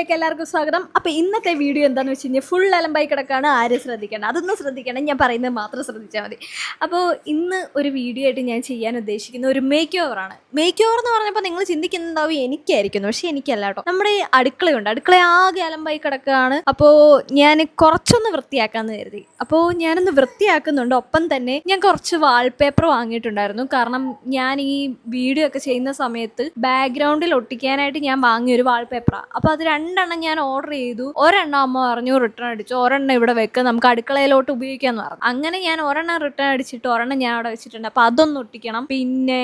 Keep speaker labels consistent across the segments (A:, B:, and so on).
A: വീഡിയോയിലേക്ക് എല്ലാവർക്കും സ്വാഗതം. അപ്പോൾ ഇന്നത്തെ വീഡിയോ എന്താണെന്ന് വെച്ച് കഴിഞ്ഞാൽ ഫുൾ അലമ്പായി കിടക്കാണ്. ആരും ശ്രദ്ധിക്കണം? അതൊന്നും ശ്രദ്ധിക്കണം. ഞാൻ പറയുന്നത് മാത്രം ശ്രദ്ധിച്ചാൽ മതി. അപ്പോൾ ഇന്ന് ഒരു വീഡിയോ ആയിട്ട് ഞാൻ ചെയ്യാൻ ഉദ്ദേശിക്കുന്ന ഒരു മേക്ക് ഓവറാണ് മേക്ക് ഓവർ എന്ന് പറഞ്ഞപ്പോൾ നിങ്ങൾ ചിന്തിക്കുന്നുണ്ടാവും എനിക്കായിരിക്കുന്നു. പക്ഷേ എനിക്കല്ല കേട്ടോ. നമ്മുടെ അടുക്കളയുണ്ട്. അടുക്കള ആകെ അലമ്പായി കിടക്കുകയാണ് അപ്പോൾ ഞാൻ കുറച്ചൊന്ന് വൃത്തിയാക്കാമെന്ന് കരുതി. അപ്പോൾ ഞാനൊന്ന് വൃത്തിയാക്കുന്നുണ്ട്. ഒപ്പം തന്നെ ഞാൻ കുറച്ച് വാൾപേപ്പർ വാങ്ങിയിട്ടുണ്ടായിരുന്നു. കാരണം ഞാൻ ഈ വീഡിയോ ഒക്കെ ചെയ്യുന്ന സമയത്ത് ബാക്ക്ഗ്രൗണ്ടിൽ ഒട്ടിക്കാനായിട്ട് ഞാൻ വാങ്ങിയ ഒരു വാൾപേപ്പറാണ് അപ്പോൾ അത് രണ്ടെണ്ണം ഞാൻ ഓർഡർ ചെയ്തു. ഒരെണ്ണം അമ്മ പറഞ്ഞു റിട്ടേൺ അടിച്ചു. ഒരെണ്ണം ഇവിടെ വെക്കുക നമുക്ക് അടുക്കളയിലോട്ട് ഉപയോഗിക്കാന്ന് പറഞ്ഞു. അങ്ങനെ ഞാൻ ഒരെണ്ണം റിട്ടേൺ അടിച്ചിട്ട് ഒരെണ്ണം ഞാൻ അവിടെ വെച്ചിട്ടുണ്ട്. അപ്പൊ അതൊന്ന് ഒട്ടിക്കണം. പിന്നെ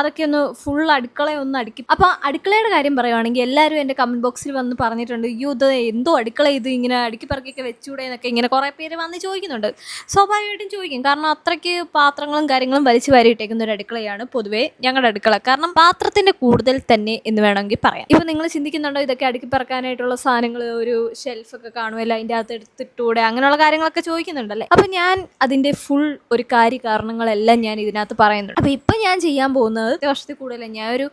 A: അതൊക്കെ ഒന്ന് ഫുൾ അടുക്കള ഒന്ന് അടുക്കി. അപ്പൊ അടുക്കളയുടെ കാര്യം പറയുവാണെങ്കിൽ എല്ലാവരും എന്റെ കമന്റ് ബോക്സിൽ വന്ന് പറഞ്ഞിട്ടുണ്ട് അയ്യോ ഇത് എന്തോ അടുക്കള ഇത് ഇങ്ങനെ അടുക്കി പറക്കൊക്കെ വെച്ചൂടെ എന്നൊക്കെ ഇങ്ങനെ കുറേ പേര് വന്ന് ചോദിക്കുന്നുണ്ട്. സ്വാഭാവികമായിട്ടും ചോദിക്കും. കാരണം അത്രയ്ക്ക് പാത്രങ്ങളും കാര്യങ്ങളും വലിച്ചു വാരിയിട്ടേക്കുന്ന ഒരു അടുക്കളയാണ് പൊതുവേ ഞങ്ങളുടെ അടുക്കള. കാരണം പാത്രത്തിന്റെ കൂടുതൽ തന്നെ എന്ന് വേണമെങ്കിൽ പറയാം. ഇപ്പൊ നിങ്ങൾ ചിന്തിക്കുന്നുണ്ടോ ഇതൊക്കെ അടുക്കി പറക്കാനായിട്ടുള്ള സാധനങ്ങൾ ഒരു ഷെൽഫൊക്കെ കാണുമല്ലോ അതിന്റെ അകത്ത് എടുത്തിട്ടൂടെ അങ്ങനെയുള്ള കാര്യങ്ങളൊക്കെ ചോദിക്കുന്നുണ്ടല്ലേ? അപ്പം ഞാൻ അതിന്റെ ഫുൾ ഒരു കാര്യ കാരണങ്ങളെല്ലാം ഞാൻ ഇതിനകത്ത് പറയുന്നുണ്ട്. അപ്പം ഇപ്പം ഞാൻ ചെയ്യാൻ പോകുന്നത് വർഷത്തിൽ കൂടുതൽ ഞാൻ ഒരു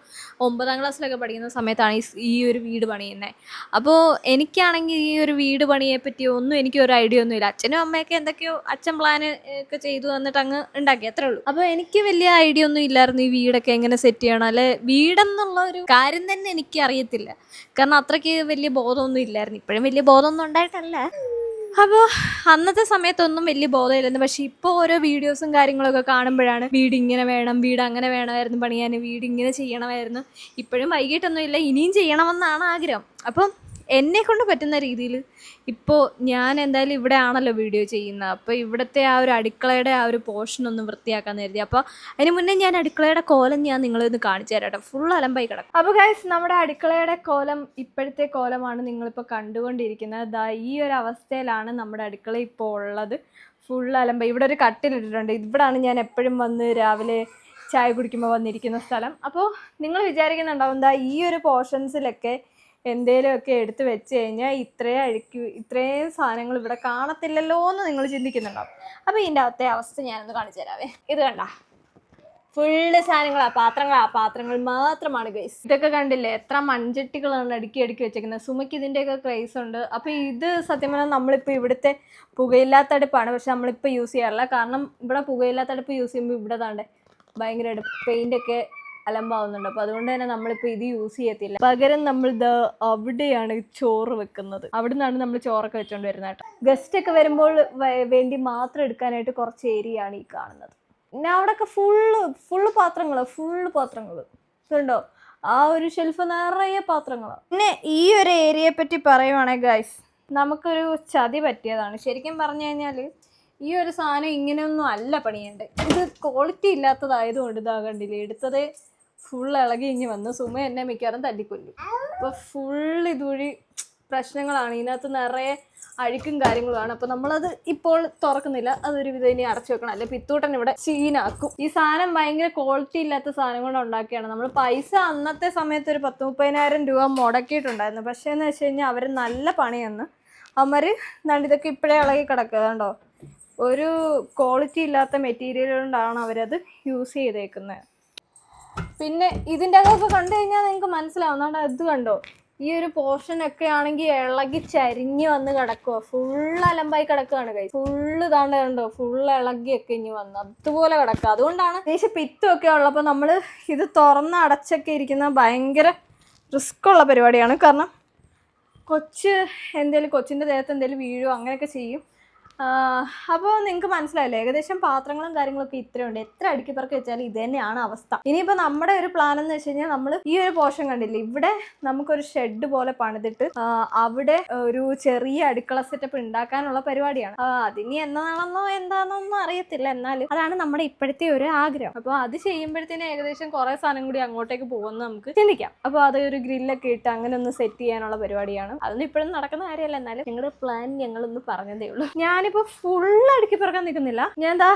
A: ഒമ്പതാം ക്ലാസ്സിലൊക്കെ പഠിക്കുന്ന സമയത്താണ് ഈ ഒരു വീട് പണിയുന്നത് അപ്പോൾ എനിക്കാണെങ്കിൽ ഈ ഒരു വീട് പണിയെ പറ്റി ഒന്നും എനിക്ക് ഒരു ഐഡിയ ഒന്നുമില്ല അച്ഛനും അമ്മയൊക്കെ എന്തൊക്കെയോ അച്ഛൻ പ്ലാൻ ഒക്കെ ചെയ്തു തന്നിട്ട് അങ്ങ് ഉണ്ടാക്കി അത്രേ ഉള്ളൂ. അപ്പോൾ എനിക്ക് വലിയ ഐഡിയ ഒന്നും ഇല്ലായിരുന്നു ഈ വീടൊക്കെ എങ്ങനെ സെറ്റ് ചെയ്യണം. അല്ലെ വീടെന്നുള്ള ഒരു കാര്യം തന്നെ എനിക്ക് അറിയത്തില്ല കാരണം അത്രയ്ക്ക് വലിയ ബോധമൊന്നും ഇല്ലായിരുന്നു. ഇപ്പോഴും വലിയ ബോധമൊന്നും ഉണ്ടായിട്ടല്ല. അപ്പോൾ അന്നത്തെ സമയത്തൊന്നും വലിയ ബോധമില്ലായിരുന്നു. പക്ഷെ ഇപ്പോൾ ഓരോ വീഡിയോസും കാര്യങ്ങളൊക്കെ കാണുമ്പോഴാണ് വീട് ഇങ്ങനെ വേണം വീട് അങ്ങനെ വേണമായിരുന്നു പണിയാൻ വീട് ഇങ്ങനെ ചെയ്യണമായിരുന്നു. ഇപ്പോഴും വൈകിട്ടൊന്നും ഇല്ല ഇനിയും ചെയ്യണമെന്നാണ് ആഗ്രഹം. അപ്പം എന്നെ കൊണ്ട് പറ്റുന്ന രീതിയിൽ. ഇപ്പോൾ ഞാൻ എന്തായാലും ഇവിടെ ആണല്ലോ വീഡിയോ ചെയ്യുന്നത്. അപ്പോൾ ഇവിടുത്തെ ആ ഒരു അടുക്കളയുടെ ആ ഒരു പോർഷൻ ഒന്ന് വൃത്തിയാക്കാൻ കരുതി. അപ്പോൾ അതിന് മുന്നേ ഞാൻ അടുക്കളയുടെ കോലം ഞാൻ നിങ്ങളെ ഒന്ന് കാണിച്ചു തരാം കേട്ടോ. ഫുൾ അലമ്പായി കിടക്കും. അപ്പോൾ ഗൈസ് നമ്മുടെ അടുക്കളയുടെ കോലം ഇപ്പോഴത്തെ കോലമാണ് നിങ്ങളിപ്പോൾ കണ്ടുകൊണ്ടിരിക്കുന്നത്. ദാ ഈ ഒരു അവസ്ഥയിലാണ് നമ്മുടെ അടുക്കള ഇപ്പോൾ ഉള്ളത്. ഫുൾ അലമ്പ. ഇവിടെ ഒരു കട്ടിലിട്ടിട്ടുണ്ട് ഇവിടാണ് ഞാൻ എപ്പോഴും വന്ന് രാവിലെ ചായ കുടിക്കുമ്പോൾ വന്നിരിക്കുന്ന സ്ഥലം. അപ്പോൾ നിങ്ങൾ വിചാരിക്കുന്നുണ്ടാവും എന്താ ഈ ഒരു പോർഷൻസിലൊക്കെ എന്തേലുമൊക്കെ എടുത്ത് വെച്ച് കഴിഞ്ഞാൽ ഇത്രയും അഴുക്കി ഇത്രയും സാധനങ്ങൾ ഇവിടെ കാണത്തില്ലല്ലോ എന്ന് നിങ്ങൾ ചിന്തിക്കുന്നുണ്ടാവും. അപ്പോൾ ഇതിന്റെ അകത്തെ അവസ്ഥ ഞാനൊന്ന് കാണിച്ചു തരാവേ. ഇത് കണ്ട. ഫുള്ള് സാധനങ്ങളാ പാത്രങ്ങളാ. പാത്രങ്ങൾ മാത്രമാണ് ഗൈസ് ഇതൊക്കെ കണ്ടില്ലേ? എത്ര മൺചട്ടികളാണ് അടുക്കി അടുക്കി വെച്ചേക്കുന്നത്. സുമയ്ക്ക് ഇതിന്റെയൊക്കെ ക്രൈസ് ഉണ്ട്. അപ്പോൾ ഇത് സത്യം പറഞ്ഞാൽ നമ്മളിപ്പോൾ ഇവിടുത്തെ പുകയില്ലാത്തടുപ്പാണ്. പക്ഷെ നമ്മളിപ്പോൾ യൂസ് ചെയ്യാറില്ല. കാരണം ഇവിടെ പുകയില്ലാത്ത അടുപ്പ് യൂസ് ചെയ്യുമ്പോൾ ഇവിടെ താണ്ടേ ഭയങ്കര അടുപ്പ് ഒക്കെ അലമ്പാവുന്നുണ്ട്. അപ്പോൾ അതുകൊണ്ട് തന്നെ നമ്മളിപ്പോൾ ഇത് യൂസ് ചെയ്യത്തില്ല. പകരം നമ്മൾ ഇത് അവിടെയാണ് ചോറ് വെക്കുന്നത്. അവിടെ നിന്നാണ് നമ്മൾ ചോറൊക്കെ വെച്ചുകൊണ്ട് വരുന്നത് കേട്ടോ. ഗസ്റ്റ് ഒക്കെ വരുമ്പോൾ വേണ്ടി മാത്രം എടുക്കാനായിട്ട് കുറച്ച് ഏരിയ ആണ് ഈ കാണുന്നത്. പിന്നെ അവിടെയൊക്കെ ഫുള്ള് ഫുള്ള് പാത്രങ്ങൾ ഫുള്ള് പാത്രങ്ങൾ ഇതുണ്ടോ? ആ ഒരു ഷെൽഫ് നിറയെ പാത്രങ്ങളാണ് പിന്നെ ഈ ഒരു ഏരിയയെ പറ്റി പറയുവാണെങ്കിൽ ഗൈസ് നമുക്കൊരു ചതി പറ്റിയതാണ്. ശരിക്കും പറഞ്ഞു കഴിഞ്ഞാൽ ഈ ഒരു സാധനം ഇങ്ങനെയൊന്നും അല്ല പണിയേണ്ടത്. ഇത് ക്വാളിറ്റി ഇല്ലാത്തതായതുകൊണ്ട് കൊണ്ട് കണ്ടില്ലേ എടുത്തത് ഫുൾ ഇളകി ഇങ്ങി വന്നു സുമ എന്നെ മിക്കവാറും തല്ലിക്കൊല്ലും. അപ്പോൾ ഫുൾ ഇതുവഴി പ്രശ്നങ്ങളാണ്. ഇതിനകത്ത് നിറയെ അഴുക്കും കാര്യങ്ങളുമാണ്. അപ്പൊ നമ്മളത് ഇപ്പോൾ തുറക്കുന്നില്ല. അതൊരു വിധം ഇനി അടച്ചു വെക്കണം. അല്ലെ പിത്തൂട്ടൻ ഇവിടെ ചീനാക്കും ഈ സാധനം ഭയങ്കര ക്വാളിറ്റി ഇല്ലാത്ത സാധനം കൊണ്ട് ഉണ്ടാക്കിയാണ്. നമ്മൾ പൈസ അന്നത്തെ സമയത്ത് ഒരു പത്ത് മുപ്പതിനായിരം രൂപ മുടക്കിയിട്ടുണ്ടായിരുന്നു. പക്ഷേ എന്ന് വെച്ച് കഴിഞ്ഞാൽ അവർ നല്ല പണിയെന്ന് അമ്മര് ദാണ്ട് ഇതൊക്കെ ഇപ്പോഴേ ഇളകി കിടക്കുക കണ്ടോ? ഒരു ക്വാളിറ്റി ഇല്ലാത്ത മെറ്റീരിയൽ കൊണ്ടാണ് അവരത് യൂസ് ചെയ്തേക്കുന്നത് പിന്നെ ഇതിന്റെ അകമൊക്കെ കണ്ടു കഴിഞ്ഞാൽ നിങ്ങൾക്ക് നമ്മുടെ ഇത് കണ്ടോ? ഈ ഒരു പോർഷൻ ഒക്കെ ആണെങ്കിൽ ഇളകി ചരിഞ്ഞ് വന്ന് കിടക്കുക ഫുൾ അലമ്പായി കിടക്കുകയാണ് കൈ ഫുള്ള് താണ്ട് കണ്ടോ? ഫുൾ ഒക്കെ ഇനി വന്നു അതുപോലെ കിടക്കുക അതുകൊണ്ടാണ് ദേശം പിത്തുമൊക്കെ ഉള്ളപ്പോൾ നമ്മൾ ഇത് തുറന്ന് അടച്ചൊക്കെ ഇരിക്കുന്ന ഭയങ്കര റിസ്ക് ഉള്ള പരിപാടിയാണ്. കാരണം കൊച്ച് എന്തെങ്കിലും കൊച്ചിന്റെ ദേഹത്ത് എന്തേലും വീഴുമോ അങ്ങനെയൊക്കെ ചെയ്യും. അപ്പോൾ നിങ്ങൾക്ക് മനസ്സിലായില്ലേ? ഏകദേശം പാത്രങ്ങളും കാര്യങ്ങളൊക്കെ ഇത്രയുണ്ട്. എത്ര അടുക്കി പറക്കി വെച്ചാലും ഇത് തന്നെയാണ് അവസ്ഥ. ഇനിയിപ്പോൾ നമ്മുടെ ഒരു പ്ലാൻ എന്ന് വെച്ച് കഴിഞ്ഞാൽ നമ്മൾ ഈ ഒരു പോർഷൻ കണ്ടില്ലേ? ഇവിടെ നമുക്കൊരു ഷെഡ് പോലെ പണിതിട്ട് അവിടെ ഒരു ചെറിയ അടുക്കള സെറ്റപ്പ് ഉണ്ടാക്കാനുള്ള പരിപാടിയാണ്. അതിനി എന്നാണെന്നോ എന്താണെന്നൊന്നും അറിയത്തില്ല. എന്നാലും അതാണ് നമ്മുടെ ഇപ്പോഴത്തെ ഒരു ആഗ്രഹം. അപ്പോൾ അത് ചെയ്യുമ്പോഴത്തേനും ഏകദേശം കുറേ സാധനം കൂടി അങ്ങോട്ടേക്ക് പോകുമെന്ന് നമുക്ക് ചിന്തിക്കാം. അപ്പോൾ അത് ഒരു ഗ്രില്ലൊക്കെ ഇട്ട് അങ്ങനെ ഒന്ന് സെറ്റ് ചെയ്യാനുള്ള പരിപാടിയാണ്. അതൊന്നും ഇപ്പോഴും നടക്കുന്ന കാര്യമല്ല. എന്നാലും ഞങ്ങളുടെ പ്ലാൻ ഞങ്ങളൊന്ന് പറഞ്ഞതേ ഉള്ളൂ. ഞാനിപ്പോൾ ഫുൾ അടുക്കി പിറക്കാൻ നിൽക്കുന്നില്ല. ഞാൻ എന്താ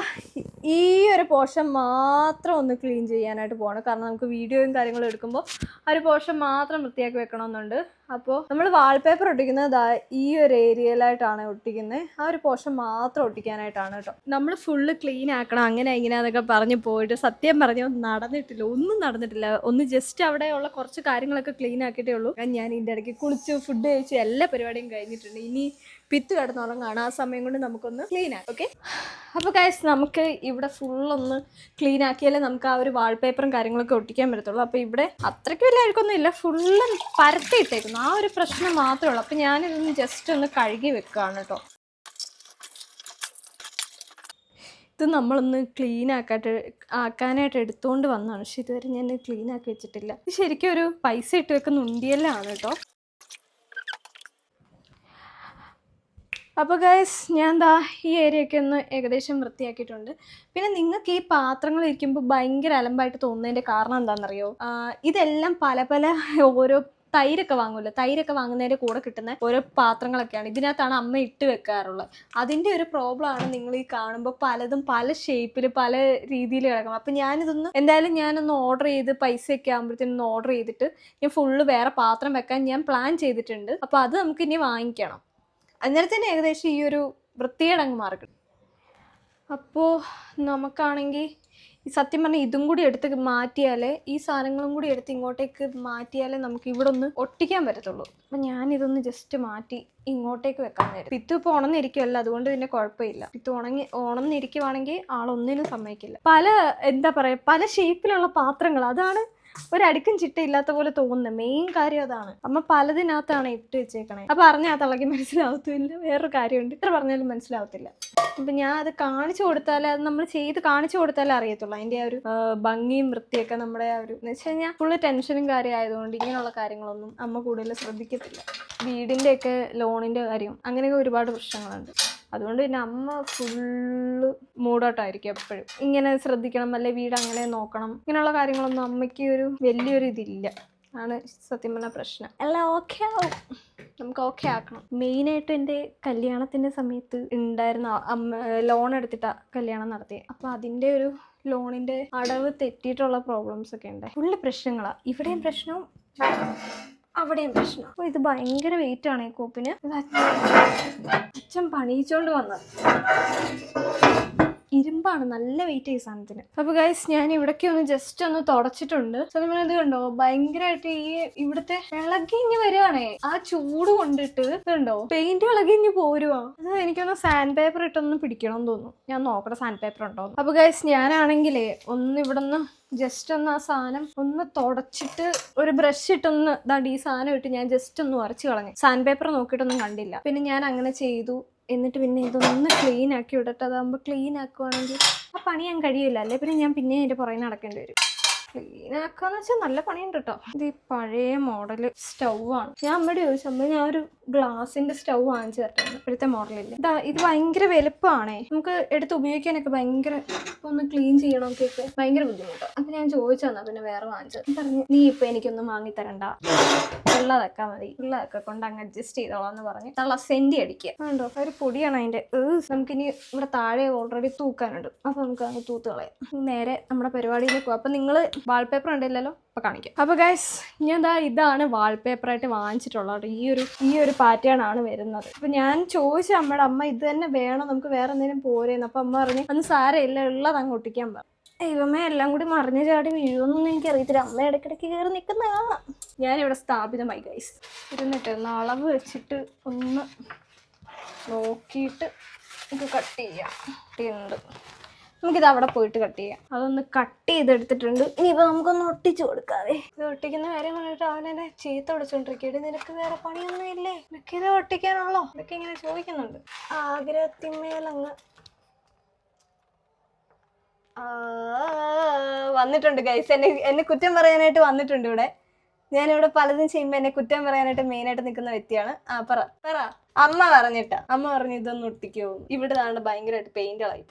A: ഈ ഒരു പോർഷൻ മാത്രം ഒന്ന് ക്ലീൻ ചെയ്യാനായിട്ട് പോകണം കാരണം നമുക്ക് വീഡിയോയും കാര്യങ്ങളും എടുക്കുമ്പോൾ ആ ഒരു പോർഷൻ മാത്രം വൃത്തിയാക്കി വെക്കണമെന്നുണ്ട്. അപ്പോൾ നമ്മൾ വാൾപേപ്പർ ഒട്ടിക്കുന്നത് ഈ ഒരു ഏരിയയിലായിട്ടാണ് ഒട്ടിക്കുന്നത്. ആ ഒരു പോർഷൻ മാത്രം ഒട്ടിക്കാനായിട്ടാണ് കേട്ടോ. നമ്മൾ ഫുള്ള് ക്ലീൻ ആക്കണം. അങ്ങനെ ഇങ്ങനെയാന്നൊക്കെ പറഞ്ഞ് പോയിട്ട് സത്യം പറഞ്ഞ നടന്നിട്ടില്ല. ഒന്നും നടന്നിട്ടില്ല. ഒന്ന് ജസ്റ്റ് അവിടെയുള്ള കുറച്ച് കാര്യങ്ങളൊക്കെ ക്ലീൻ ആക്കിയിട്ടേ ഉള്ളൂ. ഞാൻ ഇതിന്റെ ഇടയ്ക്ക് കുളിച്ച് ഫുഡ് കഴിച്ച് എല്ലാ പരിപാടിയും കഴിഞ്ഞിട്ടുണ്ട്. ഇനി പിത്ത് കിടന്നുറങ്ങാണ്. ആ സമയം കൊണ്ട് നമുക്കൊന്ന് ക്ലീൻ ആക്കാം ഓക്കെ അപ്പോൾ കാശ് നമുക്ക് ഇവിടെ ഫുള്ളൊന്ന് ക്ലീൻ ആക്കിയാലേ നമുക്ക് ആ ഒരു വാൾപേപ്പറും കാര്യങ്ങളൊക്കെ ഒട്ടിക്കാൻ പറ്റത്തുള്ളൂ. അപ്പോൾ ഇവിടെ അത്രയ്ക്ക് വലിയ അഴുക്കൊന്നും ഇല്ല ഫുള്ള് പരത്തിയിട്ടേക്കുന്നു ആ ഒരു പ്രശ്നം മാത്രമേ ഉള്ളൂ. അപ്പോൾ ഞാനിതൊന്ന് ജസ്റ്റ് ഒന്ന് കഴുകി വെക്കുകയാണ് കേട്ടോ ഇത് നമ്മളൊന്ന് ക്ലീൻ ആക്കാട്ട് ആക്കാനായിട്ട് എടുത്തുകൊണ്ട് വന്നതാണ്. പക്ഷെ ഇതുവരെ ഞാൻ ക്ലീൻ ആക്കി വെച്ചിട്ടില്ല. ഇത് ശരിക്കും ഒരു പൈസ ഇട്ട് വെക്കുന്ന ഉണ്ടിയല്ലാണ് കേട്ടോ അപ്പോൾ ഗൈസ് ഞാൻ ദാ ഈ ഏരിയയൊക്കെ ഒന്ന് ഏകദേശം വൃത്തിയാക്കിയിട്ടുണ്ട്. പിന്നെ നിങ്ങൾക്ക് ഈ പാത്രങ്ങൾ ഇരിക്കുമ്പോൾ ഭയങ്കര അലമ്പായിട്ട് തോന്നുന്നതിന്റെ കാരണം എന്താണെന്നറിയോ? ഇതെല്ലാം പല പല ഓരോ തൈരൊക്കെ വാങ്ങുമല്ലോ തൈരൊക്കെ വാങ്ങുന്നതിന്റെ കൂടെ കിട്ടുന്ന ഓരോ പാത്രങ്ങളൊക്കെയാണ്. ഇതിനകത്താണ് അമ്മ ഇട്ട് വെക്കാറുള്ളത്. അതിന്റെ ഒരു പ്രോബ്ലം ആണ് നിങ്ങൾ ഈ കാണുമ്പോൾ പലതും പല ഷേപ്പിൽ പല രീതിയിൽ കിടക്കും അപ്പം ഞാനിതൊന്ന് എന്തായാലും ഞാനൊന്ന് ഓർഡർ ചെയ്ത് പൈസയൊക്കെ ആകുമ്പോഴത്തേനൊന്ന് ഓർഡർ ചെയ്തിട്ട് ഞാൻ ഫുള്ള് വേറെ പാത്രം വെക്കാൻ ഞാൻ പ്ലാൻ ചെയ്തിട്ടുണ്ട്. അപ്പോൾ അത് നമുക്ക് ഇനി വാങ്ങിക്കണം. അന്നേരം തന്നെ ഏകദേശം ഈ ഒരു വൃത്തിയടങ്ങ് മാറിക്കിട്ടും. അപ്പോൾ നമുക്കാണെങ്കിൽ ഈ സത്യം പറഞ്ഞാൽ ഇതും കൂടി എടുത്ത് മാറ്റിയാലേ ഈ സാധനങ്ങളും കൂടി എടുത്ത് ഇങ്ങോട്ടേക്ക് മാറ്റിയാലേ നമുക്ക് ഇവിടെ ഒന്ന് ഒട്ടിക്കാൻ പറ്റത്തുള്ളൂ. അപ്പം ഞാനിതൊന്ന് ജസ്റ്റ് മാറ്റി ഇങ്ങോട്ടേക്ക് വെക്കാൻ നേരം. പിത്ത് ഇപ്പോൾ ഉണന്നിരിക്കുമല്ലോ അതുകൊണ്ട് പിന്നെ കുഴപ്പമില്ല. പിത്ത് ഉണങ്ങി ഉണന്നിരിക്കുവാണെങ്കിൽ ആളൊന്നിനും സമ്മതിക്കില്ല. പല എന്താ പറയുക പല ഷേപ്പിലുള്ള പാത്രങ്ങൾ അതാണ് ഒരടുക്കും ചിട്ടയില്ലാത്ത പോലെ തോന്നുന്നത് മെയിൻ കാര്യം അതാണ്. അമ്മ പലതിനകത്താണ് ഇട്ട് വെച്ചേക്കണേ. അപ്പൊ അറിഞ്ഞാൽ തിളക്കി മനസ്സിലാവത്തില്ല. വേറൊരു കാര്യമുണ്ട്. ഇത്ര പറഞ്ഞാലും മനസ്സിലാവത്തില്ല. അപ്പൊ ഞാൻ അത് കാണിച്ചു കൊടുത്താലേ അത് നമ്മൾ ചെയ്ത് കാണിച്ചു കൊടുത്താലേ അറിയത്തുള്ളൂ. അതിന്റെ ആ ഒരു ഭംഗിയും വൃത്തിയൊക്കെ നമ്മുടെ ആ ഒരു എന്ന് വെച്ച് കഴിഞ്ഞാൽ ഫുള്ള് ടെൻഷനും കാര്യം ആയതുകൊണ്ട് ഇങ്ങനെയുള്ള കാര്യങ്ങളൊന്നും അമ്മ കൂടുതൽ ശ്രദ്ധിക്കത്തില്ല. വീടിന്റെ ഒക്കെ ലോണിന്റെ കാര്യം അങ്ങനെയൊക്കെ ഒരുപാട് പ്രശ്നങ്ങളുണ്ട്. അതുകൊണ്ട് പിന്നെ അമ്മ ഫുള്ള് മൂടോട്ടായിരിക്കും എപ്പോഴും. ഇങ്ങനെ ശ്രദ്ധിക്കണം അല്ലെ വീട് അങ്ങനെ നോക്കണം ഇങ്ങനെയുള്ള കാര്യങ്ങളൊന്നും അമ്മയ്ക്ക് ഒരു വലിയൊരു ഇതില്ല. ആണ് സത്യം പറഞ്ഞ പ്രശ്നം. എല്ലാം ഓക്കെ ആവും. നമുക്ക് ഓക്കെ ആക്കണം. മെയിനായിട്ട് എന്റെ കല്യാണത്തിന്റെ സമയത്ത് ഉണ്ടായിരുന്ന അമ്മ ലോൺ എടുത്തിട്ടാ കല്യാണം നടത്തിയത് അപ്പോൾ അതിന്റെ ഒരു ലോണിന്റെ അടവ് തെറ്റിയിട്ടുള്ള പ്രോബ്ലംസ് ഒക്കെ ഉണ്ട്. ഫുള്ള് പ്രശ്നങ്ങളാണ് ഇവിടെയും പ്രശ്നവും അവിടെയും പ്രശ്നം. അപ്പോൾ ഇത് ഭയങ്കര വെയിറ്റ് ആണ് ഈ കോപ്പിന്. അച്ഛൻ പണിയിച്ചോണ്ട് വന്നത്. ഇരുമ്പാണ് നല്ല വെയിറ്റ് ഈ സാധനത്തിന്. അപ്പൊ ഗൈസ് ഞാൻ ഇവിടേക്ക് ഒന്ന് ജസ്റ്റ് ഒന്ന് തുടച്ചിട്ടുണ്ട്. സോ ഇത് കണ്ടോ ഭയങ്കരമായിട്ട് ഈ ഇവിടുത്തെ ഇളകി ഇഞ്ഞ് വരികയാണേ. ആ ചൂട് കൊണ്ടിട്ട് ഇതുണ്ടോ പെയിന്റ് ഇളകി ഇഞ്ഞ് പോരുവാ. എനിക്കൊന്ന് സാൻഡ് പേപ്പർ ഇട്ടൊന്ന് പിടിക്കണം എന്ന് തോന്നുന്നു. ഞാൻ നോക്കട്ടെ സാൻഡ് പേപ്പർ ഉണ്ടോ അപ്പോൾ അപ്പൊ ഗൈസ് ഞാനാണെങ്കിലേ ഒന്ന് ഇവിടെ നിന്ന് ജസ്റ്റ് ഒന്ന് ആ സാധനം ഒന്ന് തുടച്ചിട്ട് ഒരു ബ്രഷ് ഇട്ടൊന്ന് ഈ സാധനം ഇട്ട് ഞാൻ ജസ്റ്റ് ഒന്ന് ഉറച്ചു കളഞ്ഞു. സാൻഡ് പേപ്പർ നോക്കിയിട്ടൊന്നും കണ്ടില്ല. പിന്നെ ഞാൻ അങ്ങനെ ചെയ്തു. എന്നിട്ട് പിന്നെ ഇതൊന്ന് ക്ലീൻ ആക്കി വിടട്ടെ. അതാകുമ്പോൾ ക്ലീൻ ആക്കുവാണെങ്കിൽ ആ പണി ഞാൻ കഴിയില്ല അല്ലേ? പിന്നെ ഞാൻ പിന്നെ അതിന്റെ പുറകെ നടക്കേണ്ടി വരും. ക്ലീൻ ആക്കാന്ന് വെച്ചാൽ നല്ല പണിയുണ്ട് കേട്ടോ ഇത് ഈ പഴയ മോഡൽ സ്റ്റൗ ആണ് ഞാൻ അമ്മയോട് ചോദിച്ചു അമ്മ ഞാൻ ഒരു ഗ്ലാസിന്റെ സ്റ്റൗ വാങ്ങിച്ചു തരട്ടെ ഇപ്പോഴത്തെ മോഡലില്ല? ഇതാ ഇത് ഭയങ്കര വലുപ്പമാണേ. നമുക്ക് എടുത്ത് ഉപയോഗിക്കാനൊക്കെ ഭയങ്കര ഒന്ന് ക്ലീൻ ചെയ്യണമൊക്കെ ഭയങ്കര ബുദ്ധിമുട്ടാണ് അപ്പൊ ഞാൻ ചോദിച്ചു തന്നാ പിന്നെ വേറെ വാങ്ങിച്ചു പറഞ്ഞു നീ ഇപ്പൊ എനിക്കൊന്നും വാങ്ങി തരണ്ട. ഉള്ളതൊക്കെ മതി. ഉള്ളതൊക്കെ കൊണ്ട് അങ്ങ് അഡ്ജസ്റ്റ് ചെയ്തോളാം എന്ന് പറഞ്ഞ് നല്ല സെന്റി അടിക്കുക കണ്ടോ? ഒരു പൊടിയാണ് അതിന്റെ. നമുക്ക് നമുക്കിനി ഇവിടെ താഴെ ഓൾറെഡി തൂക്കാനുണ്ട്. അപ്പൊ നമുക്ക് അങ്ങ് തൂത്ത് നേരെ നമ്മുടെ പരിപാടിയിലേക്ക് പോകും അപ്പൊ നിങ്ങൾ വാൾപേപ്പർ ഉണ്ടല്ലോ അപ്പൊ കാണിക്കാം. അപ്പൊ ഗൈസ് ഞാൻ ഇതാ ഇതാണ് വാൾപേപ്പറായിട്ട് വാങ്ങിച്ചിട്ടുള്ളത്. കേട്ടോ. ഈ ഒരു ഈ ഒരു പാറ്റേൺ ആണ് വരുന്നത്. അപ്പൊ ഞാൻ ചോദിച്ചു അമ്മയുടെ അമ്മ ഇത് തന്നെ വേണം? നമുക്ക് വേറെ എന്തെങ്കിലും പോരേന്ന്. അപ്പൊ അമ്മ പറഞ്ഞു അന്ന് സാരമില്ല ഉള്ളത് അങ്ങ് ഒട്ടിക്കാൻ പറഞ്ഞു ദൈവമേ എല്ലാം കൂടി മറിഞ്ഞു ചാടി വീഴുമെന്നൊന്നും എനിക്കറിയത്തില്ല. അമ്മ ഇടയ്ക്കിടയ്ക്ക് കയറി നിൽക്കുന്ന കാണാം. ഞാനിവിടെ സ്ഥാപിതമായി ഗൈസ് ഇരുന്നിട്ട് ഒന്ന് അളവ് വെച്ചിട്ട് ഒന്ന് നോക്കിയിട്ട് ഇത് കട്ട് ചെയ്യാം. കട്ടിയുണ്ട് നമുക്കിത് അവിടെ പോയിട്ട് കട്ട് ചെയ്യാം. അതൊന്ന് കട്ട് ചെയ്തെടുത്തിട്ടുണ്ട്. ഇനിയിപ്പോൾ നമുക്കൊന്ന് ഒട്ടിച്ചു കൊടുക്കാവേ. ഇത് ഒട്ടിക്കുന്ന കാര്യം പറഞ്ഞിട്ട് അവനെ ചീത്ത ഒടിച്ചോണ്ടിരിക്കും നിനക്ക് വേറെ പണിയൊന്നും ഇല്ലേ? നിനക്ക് ഇത് ഒട്ടിക്കാനുള്ളോ? ഇതൊക്കെ ഇങ്ങനെ ചോദിക്കുന്നുണ്ട്. ആഗ്രഹത്തിന്മേലങ്ങ്. വന്നിട്ടുണ്ട് ഗൈസ് എന്നെ എന്നെ കുറ്റം പറയാനായിട്ട് വന്നിട്ടുണ്ട് ഇവിടെ. ഞാനിവിടെ പലതും ചെയ്യുമ്പോൾ എന്നെ കുറ്റം പറയാനായിട്ട് മെയിനായിട്ട് നിൽക്കുന്ന വ്യക്തിയാണ്. ആ പറ. പറ. അമ്മ പറഞ്ഞിട്ടാ. അമ്മ പറഞ്ഞു ഇതൊന്നും ഒട്ടിക്കോ. ഇവിടെ നാണ്ട് ഭയങ്കരമായിട്ട് പെയിന്റ് ഇളകി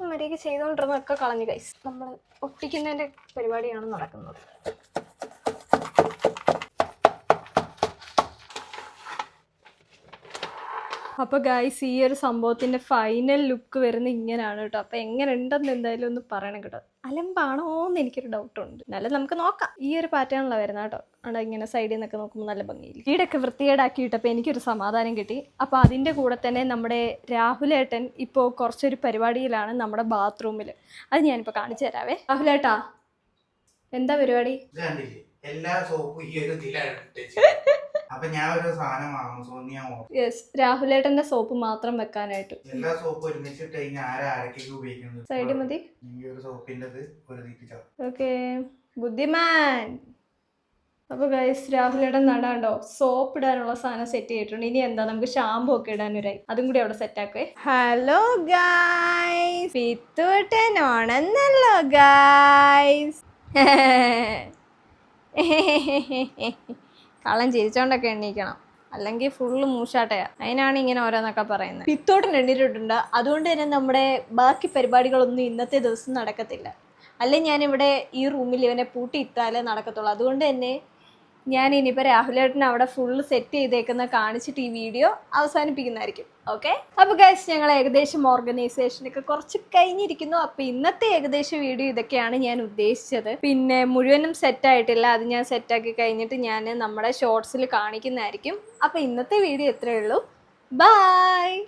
A: പോകുന്നതിന് മര്യാദ ചെയ്തുകൊണ്ടിരുന്നൊക്കെ കളഞ്ഞു കൈസ് നമ്മൾ ഒട്ടിക്കുന്നതിന്റെ പരിപാടിയാണ് നടക്കുന്നത്. അപ്പൊ ഗൈസ് ഈ ഒരു സംഭവത്തിന്റെ ഫൈനൽ ലുക്ക് വരുന്ന ഇങ്ങനെയാണ് കേട്ടോ. അപ്പൊ എങ്ങനെ ഉണ്ടെന്ന് എന്തായാലും ഒന്ന് പറയണം കേട്ടോ. അലമ്പാണോ എന്ന് എനിക്കൊരു ഡൗട്ട് ഉണ്ട്. എന്നാലും നമുക്ക് നോക്കാം. ഈ ഒരു പാറ്റേണിലാണ് വരുന്നത് കേട്ടോ. അവിടെ ഇങ്ങനെ സൈഡിൽ നിന്നൊക്കെ നോക്കുമ്പോൾ നല്ല ഭംഗിയില്ല? വീടൊക്കെ വൃത്തികേടാക്കിയിട്ടപ്പോൾ എനിക്കൊരു സമാധാനം കിട്ടി. അപ്പോൾ അതിന്റെ കൂടെ തന്നെ നമ്മുടെ രാഹുലേട്ടൻ ഇപ്പോൾ കുറച്ചൊരു പരിപാടിയിലാണ് നമ്മുടെ ബാത്റൂമിൽ അത് ഞാനിപ്പോൾ കാണിച്ചു തരാവേ. രാഹുലേട്ടാ എന്താ പരിപാടി?
B: എല്ലാ സോപ്പും ഈ ഒരു ഇതിലാണ്. അപ്പൊ ഞാൻ ഒരു സാധനം ഞാൻ
A: യെസ് രാഹുലേട്ടന്റെ സോപ്പ് മാത്രം വെക്കാനായിട്ട്.
B: എല്ലാ സോപ്പും ഒരുമിച്ചിട്ട് കഴിഞ്ഞാൽ ഉപയോഗിക്കുന്നത്?
A: മതി.
B: ഈ ഒരു സോപ്പിന്റെത് ഒരു തീറ്റിച്ചോ
A: ഓക്കെ ബുദ്ധിമാൻ. അപ്പോൾ ഗൈസ് രാഹുലേട്ടൻ നടാണ്ടോ സോപ്പ് ഇടാനുള്ള സാധനം സെറ്റ് ചെയ്തിട്ടുണ്ട്. ഇനി എന്താ? നമുക്ക് ഷാമ്പു ഒക്കെ ഇടാനൊരായി അതും കൂടി അവിടെ സെറ്റ് ആക്കേ ഹലോ ഗായ്സ് പിത്തൂട്ടൻ ഓണെന്നല്ലോ ഗായ്സ് കള്ളം ചിരിച്ചോണ്ടൊക്കെ എണ്ണീക്കണം. അല്ലെങ്കിൽ ഫുള്ള് മൂശാട്ടയാ. അതിനാണ് ഇങ്ങനെ ഓരോന്നൊക്കെ പറയുന്നത് പിത്തോട്ടം എണ്ണിട്ടുണ്ട് അതുകൊണ്ട് തന്നെ നമ്മുടെ ബാക്കി പരിപാടികളൊന്നും ഇന്നത്തെ ദിവസം നടക്കത്തില്ല. അല്ലെ ഞാനിവിടെ ഈ റൂമിൽ ഇവനെ പൂട്ടിയിട്ടാലേ നടക്കത്തുള്ളൂ. അതുകൊണ്ട് തന്നെ ഞാൻ ഇനിയിപ്പോൾ രാഹുലേട്ടൻ അവിടെ ഫുള്ള് സെറ്റ് ചെയ്തേക്കുന്ന കാണിച്ചിട്ട് ഈ വീഡിയോ അവസാനിപ്പിക്കുന്നതായിരിക്കും. ഓക്കെ അപ്പോൾ ഗൈസ് ഞങ്ങൾ ഏകദേശം ഓർഗനൈസേഷനൊക്കെ കുറച്ച് കഴിഞ്ഞിരിക്കുന്നു. അപ്പോൾ ഇന്നത്തെ ഏകദേശം വീഡിയോ ഇതൊക്കെയാണ് ഞാൻ ഉദ്ദേശിച്ചത്. പിന്നെ മുഴുവനും സെറ്റ് ആയിട്ടില്ല. അത് ഞാൻ സെറ്റാക്കി കഴിഞ്ഞിട്ട് ഞാൻ നമ്മുടെ ഷോർട്സിൽ കാണിക്കുന്നതായിരിക്കും. അപ്പോൾ ഇന്നത്തെ വീഡിയോ ഇത്രയേ ഉള്ളൂ. ബൈ